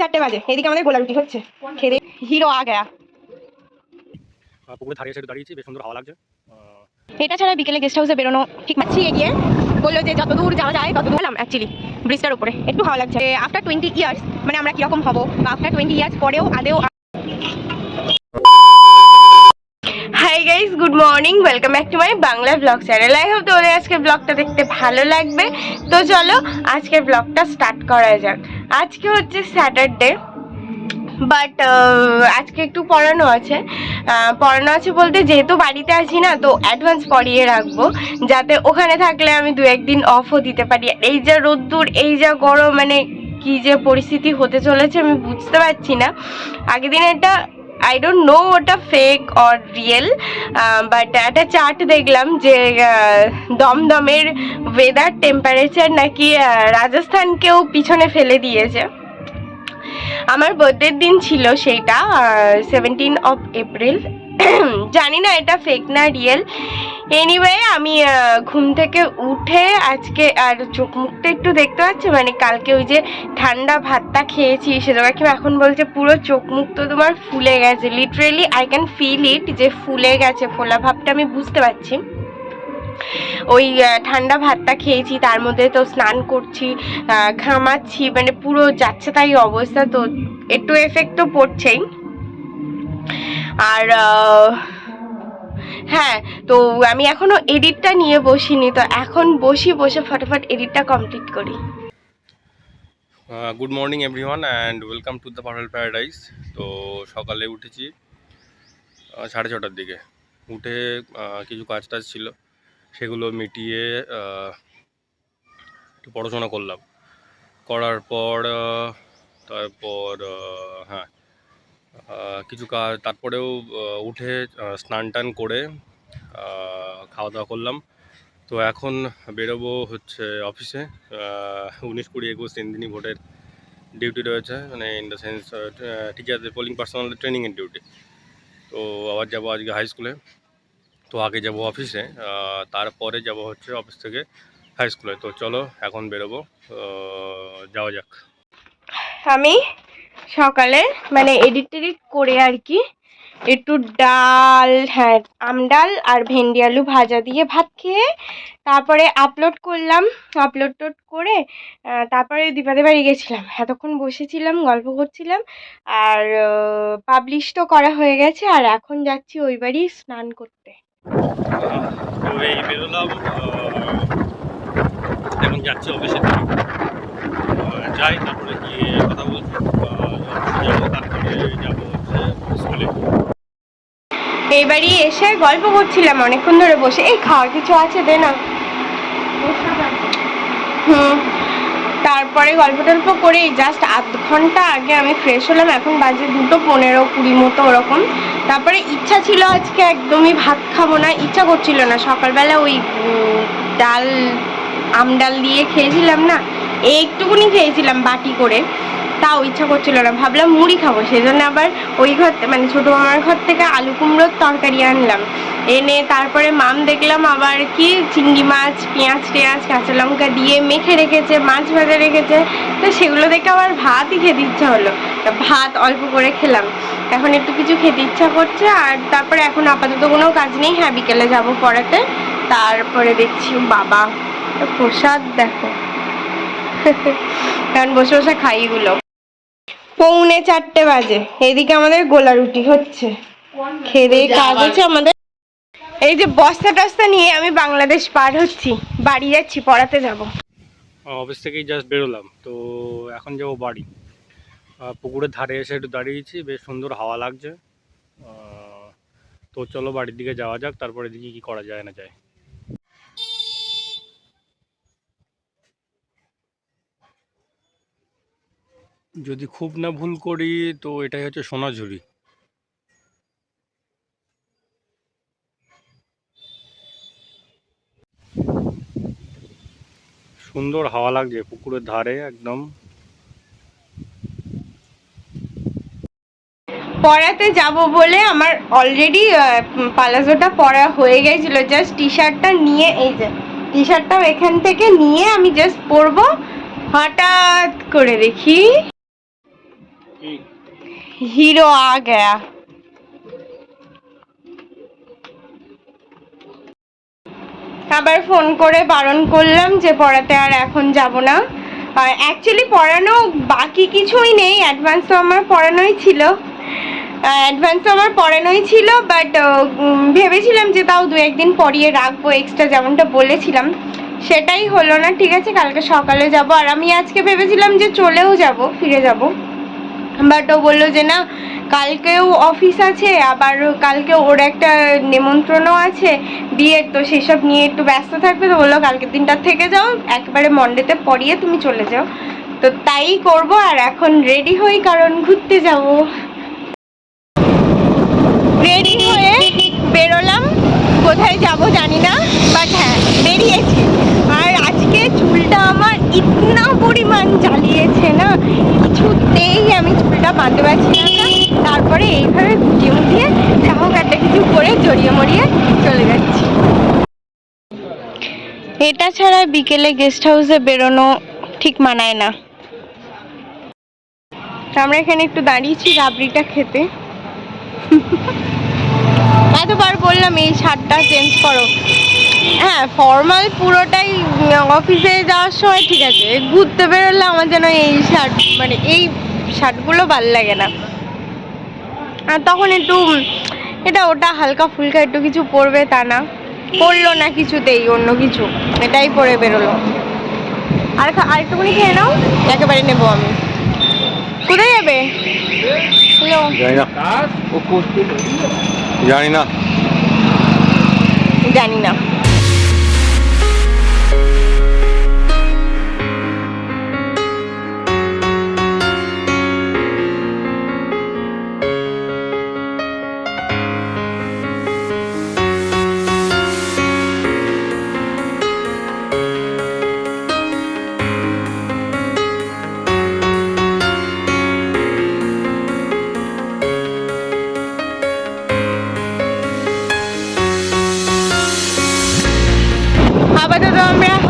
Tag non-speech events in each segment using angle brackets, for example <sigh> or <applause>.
চারটে বাজে। এদিকে আমাদের গোলা রুটি হচ্ছে। খেয়ে হিরো আ গয়া। আহ, পুকুরে ধারে এসে দাঁড়িয়েছি বেশ সুন্দর হাওয়া লাগছে। এটা ছাড়া বিকেলে গেস্ট হাউসে বেরোনো ঠিক মাছি এগিয়ে। বলল যে যত দূর যাওয়া যায় তত দূর এলাম অ্যাকচুয়ালি ব্রিজটার উপরে। একটু ভালো লাগছে। আফটার টোয়েন্টি ইয়ার্স মানে আমরা কীরকম হব? বা আফটার টোয়েন্টি ইয়ার্স পরেও আদেও hi guys good morning welcome back to my Bangla blog channel I hope তোমাদের আজকের ব্লগটা দেখতে ভালো লাগবে। তো চলো আজকের ব্লগটা স্টার্ট করা যাক। আজকে হচ্ছে স্যাটারডে, বাট আজকে একটু পড়ানো আছে। পড়ানো আছে বলতে যেহেতু বাড়িতে আছি না, তো অ্যাডভান্স পড়িয়ে রাখব, যাতে ওখানে থাকলে আমি দু একদিন অফও দিতে পারি। এই যা রোদ্দুর, এই যা গরম মানে কি যে পরিস্থিতি হতে চলেছে, আমি বুঝতে পারছি না। আগের দিন একটা আই ডোন্ট নো ওটা ফেক অর রিয়েল বাট একটা চার্ট দেখলাম যে দমদমের ওয়েদার টেম্পারেচার নাকি রাজস্থানকেও পিছনে ফেলে দিয়েছে। আমার বার্থডের দিন ছিল সেইটা সেভেন্টিন অফ এপ্রিল <clears throat> জানি না, এটা ফেক না রিয়েল এনিওয়ে আমি ঘুম থেকে উঠে আজকে, আর চোখ মুখটা একটু দেখতে পাচ্ছি? মানে কালকে ওই যে ঠান্ডা ভাতটা খেয়েছি, সেটা কি এখন বলছে পুরো চোখ মুখ তো তোমার ফুলে গেছে। Literally I can feel it যে ফুলে গেছে, ফোলা ভাবটা আমি বুঝতে পারছি। ওই ঠান্ডা ভাতটা খেয়েছি, তার মধ্যে তো স্নান করছি ঘামাচ্ছি মানে পুরো যাচ্ছে তাই অবস্থা তো, একটু এফেক্ট তো পড়ছেই। আর হ্যাঁ তো আমি এখনও এডিটটা নিয়ে বসিনি, তো এখন বসি, বসে ফটাফট এডিটটা কমপ্লিট করি। Good morning everyone and welcome to the purple paradise তো সকালে উঠেছি সাড়ে ছটার দিকে। উঠে কিছু কাজ টাজ ছিল, সেগুলো মিটিয়ে একটু পড়াশোনা করলাম। করার পর তারপর হ্যাঁ কিছু কাজ তারপরেও উঠে স্নান টান করে খাওয়া দাওয়া করলাম। তো এখন বেরোবো হচ্ছে অফিসে উনিশ কুড়ি একুশ তিন দিনই ভোটের ডিউটি রয়েছে মানে ইন দ্য সেন্স আছে পোলিং পার্সোনাল ট্রেনিংয়ের ডিউটি। তো আবার যাব আজকে হাই স্কুলে তো আগে যাব অফিসে তারপরে যাব হচ্ছে অফিস থেকে হাই স্কুলে তো চলো, এখন বেরোবো যাওয়া যাক। আমি সকালে মানে এডিট টেডিট করে আর কি একটু ডাল হ্যাঁ আমডাল আর ভেন্ডি আলু ভাজা দিয়ে ভাত খেয়ে তারপরে আপলোড করলাম। আপলোড টোড করে তারপরে দীপাদের বাড়ি গেছিলাম। এতক্ষণ বসেছিলাম, গল্প করছিলাম আর পাবলিশ তো করা হয়ে গেছে আর এখন যাচ্ছি ওই বাড়ি স্নান করতে। এখন যাচ্ছি অফিসে যাই, তারপরে গিয়ে কথা বলছি। যাব তারপরে যাব হচ্ছে স্কুলে এই বাড়ি এসে গল্প করছিলাম, অনেকক্ষণ ধরে বসে। এই খাওয়ার কিছু আছে, দে না। হুম, তারপরে গল্প টল্প করে জাস্ট আধ ঘণ্টা আগে আমি ফ্রেশ হলাম, এখন বাজে দুটো পনেরো, কুড়ি মতো ওরকম। তারপরে ইচ্ছা ছিল আজকে একদমই ভাত খাব না, ইচ্ছা করছিল না। সকালবেলা ওই ডাল, আম ডাল দিয়ে খেয়েছিলাম না, একটুকুনি খেয়েছিলাম বাটি করে। তাও ইচ্ছা করছিল না। ভাবলাম মুড়ি খাব সেই জন্য আবার ওই ঘর মানে ছোটো মামার ঘর থেকে আলু কুমড়োর তরকারি আনলাম। এনে তারপরে মাম দেখলাম আবার কি চিংড়ি মাছ, পেঁয়াজ টেঁয়াজ, কাঁচা লঙ্কা দিয়ে মেখে রেখেছে, মাছ ভাজা রেখেছে। তো সেগুলো দেখে আবার ভাতই খেতে ইচ্ছা হলো। ভাত অল্প করে খেলাম। এখন একটু কিছু খেতে ইচ্ছা করছে আর তারপরে এখন আপাতত কোনো কাজ নেই। হ্যাঁ বিকেলে যাব পড়াতে। তারপরে দেখছি বাবা, প্রসাদ দেখো। <laughs> কারণ বসে বসে খাই এগুলো। পৌনে চারটে বাজে। এদিকে আমাদের গোলা রুটি হচ্ছে। খেয়ে দিয়ে কাজ আছে আমাদের। এই যে বস্তা টস্তা নিয়ে আমি বাংলাদেশ পার হচ্ছি। বাড়ি যাচ্ছি পড়াতে যাব। অফিস থেকেই জাস্ট বেরোলাম। তো এখন যাব বাড়ি। পুকুরের ধারে এসে একটু দাঁড়িয়েছি। বেশ সুন্দর হাওয়া লাগছে। তো চলো বাড়ির দিকে যাওয়া যাক। তারপরে দেখি কি করা যায় না যায়। যদি খুব না ভুল করি, তো এটাই হচ্ছে সোনাঝুরি সুন্দর হাওয়া লাগছে পুকুরের ধারে, একদম। পড়াতে যাব বলে আমার অলরেডি পালাজোটা পরা হয়ে গেছিল। জাস্ট টি শার্টটা নিয়ে, এই যে টি শার্টটাও এখান থেকে নিয়ে আমি জাস্ট পরবো। হঠাৎ করে দেখি। हीरो आ गया আবার ফোন করে বারণ করলাম যে পড়াতে আর এখন যাব না আর অ্যাকচুয়ালি পড়ানো বাকি কিছুই নেই অ্যাডভান্স তো আমার পড়ানোই ছিল অ্যাডভান্স তো আমার পড়ানোই ছিল বাট ভেবেছিলাম যে তাও দু একদিন পরিয়ে রাখবো এক্সট্রা যেমনটা বলেছিলাম সেটাই হলো না ঠিক আছে কালকে সকালে যাব আর আমি আজকে ভেবেছিলাম যে চলেও যাব ফিরে যাব বাট ও বলল যে না, কালকেও অফিস আছে, আবার কালকে ওর একটা নেমন্ত্রণও আছে বিয়ের তো সেসব নিয়ে একটু ব্যস্ত থাকবে তো বলল কালকের দিনটা থেকে যাও, একবারে মন্ডেতে পড়িয়ে তুমি চলে যাও। তো তাই করব আর এখন রেডি হই, কারণ ঘুরতে যাব। রেডি হয়ে বেরোলাম, কোথায় যাব জানি না বাট হ্যাঁ বেরিয়েছি। চুলটা আমার ইতনা পরিমাণ জ্বালিয়েছে না? কিছুতেই আমি চুলটা বাঁধতে পারছি না। তারপরে এইভাবে গুটিয়ে মুটিয়ে হোক একটা কিছু করে জড়িয়ে মরিয়ে চলে যাচ্ছি। এটা ছাড়া বিকেলে গেস্ট হাউসে বেরোনো ঠিক মানায় না। আমরা এখানে একটু দাঁড়িয়েছি রাবড়িটা খেতে। <laughs> এতবার বললাম এই শার্টটা চেঞ্জ করো। হ্যাঁ ফর্মাল পুরোটাই অফিসে যাওয়ার সময় ঠিক আছে। ঘুরতে বেরোলে আমার যেন এই শার্ট মানে এই শার্টগুলো ভালো লাগে না। আর তখন একটু এটা ওটা হালকা ফুলকা একটু কিছু পরবে তা না। পরলো না কিছুতেই অন্য কিছু। এটাই পরে বেরোলো। আর আরেকটুখানি খেয়ে নাও। একেবারে নেব আমি। কোথায় যাবে? জানি না। জানি না।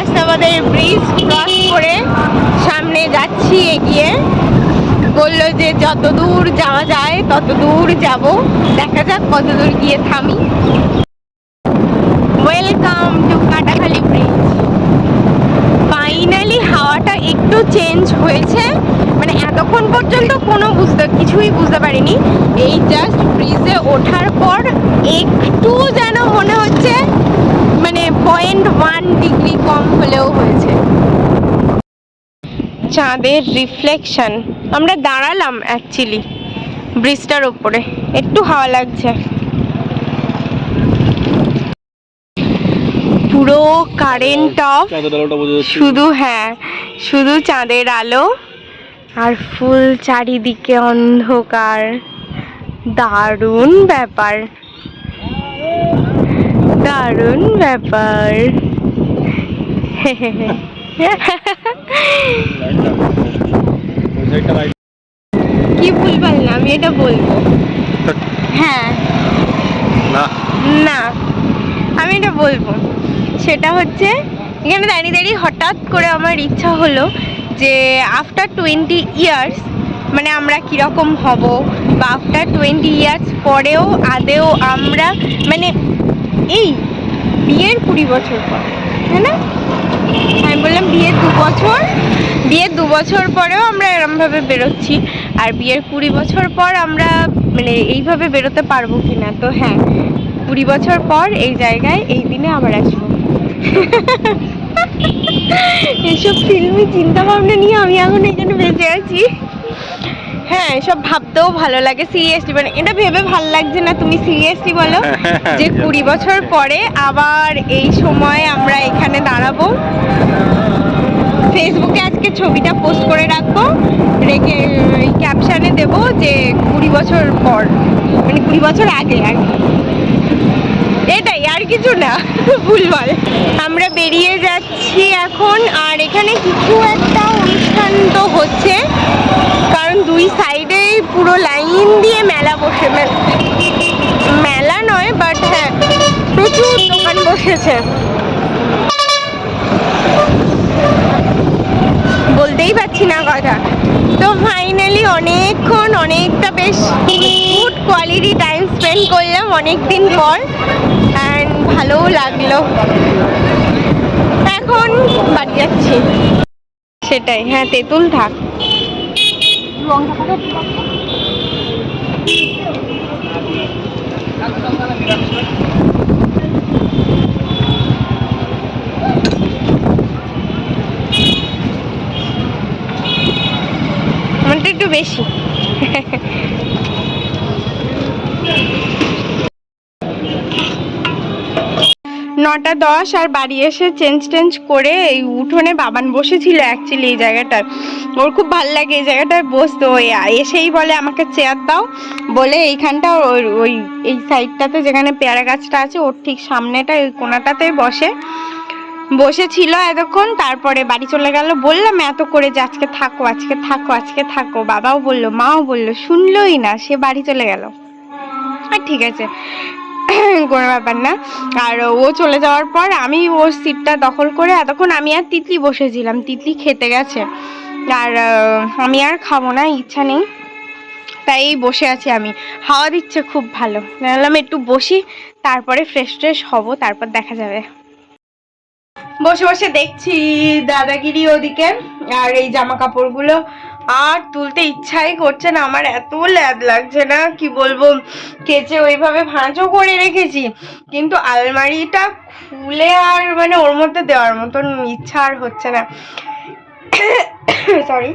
হাসনাবাদের ব্রিজ ক্রস করে সামনে যাচ্ছি এগিয়ে। বলল যে যত দূর যাওয়া যায়, তত দূর যাব। দেখা যাক কত দূর গিয়ে থামি। Welcome to Katakhali bridge finally হাওয়াটা একটু চেঞ্জ হয়েছে। মানে এতক্ষণ পর্যন্ত কোনো বুঝতে, কিছুই বুঝতে পারিনি। এই জাস্ট ব্রিজে ওঠার পর একটু যেন মনে হচ্ছে মানে পয়েন্ট ওয়ান ডিগ্রি কম হলেও হয়েছে। চাঁদের রিফ্লেকশন আমরা দাঁড়ালাম অ্যাকচুয়ালি ব্রিজটার ওপরে একটু হাওয়া লাগছে। পুরো কারেন্ট অফ শুধু হ্যাঁ শুধু চাঁদের আলো আর ফুল চারিদিকে অন্ধকার। দারুণ ব্যাপার। দারুণ ব্যাপার। কি ভুলভাল না আমি এটা বলব। হ্যাঁ। না। না আমি এটা বলব। সেটা হচ্ছে এখানে দাঁড়িয়ে দাঁড়িয়ে হঠাৎ করে আমার ইচ্ছা হলো যে আফটার টোয়েন্টি ইয়ার্স মানে আমরা কীরকম হব বা আফটার টোয়েন্টি ইয়ার্স পরেও আদেও আমরা মানে এই, বিয়ের কুড়ি বছর পর হ্যাঁ না? আমি বললাম বিয়ের দু বছর, বিয়ের দু বছর পরেও আমরা এরমভাবে বেরোচ্ছি। আর বিয়ের কুড়ি বছর পর আমরা মানে এইভাবে বেরোতে পারব কি না তো হ্যাঁ কুড়ি বছর পর এই জায়গায়, এই দিনে আবার আসব। <laughs> এসব ফিল্মি চিন্তা ভাবনা নিয়ে আমি এখন এখানে বেঁচে আছি। হ্যাঁ এসব ভাবতেও ভালো লাগে সিরিয়াসলি মানে এটা ভেবে ভালো লাগছে না তুমি সিরিয়াসলি বলো? যে কুড়ি বছর পরে আবার এই সময় আমরা এখানে দাঁড়াবো। ফেসবুকে আজকে ছবিটা পোস্ট করে রাখব। রেখে ক্যাপশনে দেব যে কুড়ি বছর পর মানে কুড়ি বছর আগে আর কি। এটাই আর কিছু না ভুলভাল। আমরা বেরিয়ে যাচ্ছি এখন। আর এখানে কিছু একটা অনুষ্ঠান তো হচ্ছে, কারণ দুই সাইডেই পুরো লাইন দিয়ে মেলা বসে মেলা নয় বাট হ্যাঁ প্রচুর দোকান বসেছে। বলতেই পারছি না কথা। তো ফাইনালি অনেকক্ষণ, অনেকটা বেশ গুড কোয়ালিটি টাইম স্পেন্ড করলাম অনেক দিন পর অ্যান্ড ভালোও লাগল। এখন বাড়ি যাচ্ছি। সেটাই হ্যাঁ তেঁতুল থাক। একটু বেশি। <laughs> নটা দশ আর বাড়ি এসে চেঞ্জ টেঞ্জ করে এই উঠোনে বাবান বসেছিল অ্যাকচুয়ালি এই জায়গাটায় ওর খুব ভালো লাগে এই জায়গাটায় বসতো। ওই এসেই বলে, আমাকে চেয়ার দাও। বলে, এইখানটা ওই ওই, এই সাইডটাতে যেখানে পেয়ারা গাছটা আছে, ওর ঠিক সামনেটা ওই কোনাটাতে বসে। বসেছিল এতক্ষণ, তারপরে বাড়ি চলে গেল। বললাম, এত করে যে আজকে থাকো আজকে থাকো আজকে থাকো। বাবাও বলল, মাও বলল, শুনলোই না, সে বাড়ি চলে গেল। আর ঠিক আছে। কোনো ব্যাপার না। আর ও চলে যাওয়ার পর আমি ওর সিটটা দখল করে এতক্ষণ আমি আর তিতলি বসেছিলাম। তিতলি খেতে গেছে। আর আমি আর খাব না, ইচ্ছা নেই। তাই বসে আছি আমি। হাওয়া দিচ্ছে খুব ভালো। বললাম, একটু বসি, তারপরে ফ্রেশ ট্রেশ হব, তারপর দেখা যাবে। বসে বসে দেখছি দাদাগিরি ওদিকে, আর এই জামা কাপড়গুলো আর তুলতে ইচ্ছাই করছে না। আমার এত ল্যাদ লাগছে না, কি বলব? কেচে ওইভাবে ভাঁজও করে রেখেছি, কিন্তু আলমারিটা খুলে আর মানে ওর মধ্যে দেওয়ার মতন ইচ্ছা আর হচ্ছে না। Sorry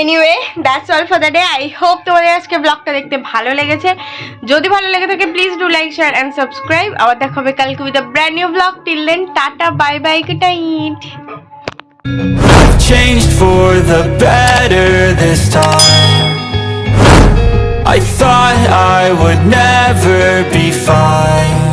anyway that's all for the day I hope তোমাদের আজকে ব্লগটা দেখতে ভালো লেগেছে। যদি ভালো লেগে থাকে please do like share and subscribe আবার দেখা হবে কালকে with a brand new blog till then tata bye bye good night changed for the better this time. I thought I would never be fine.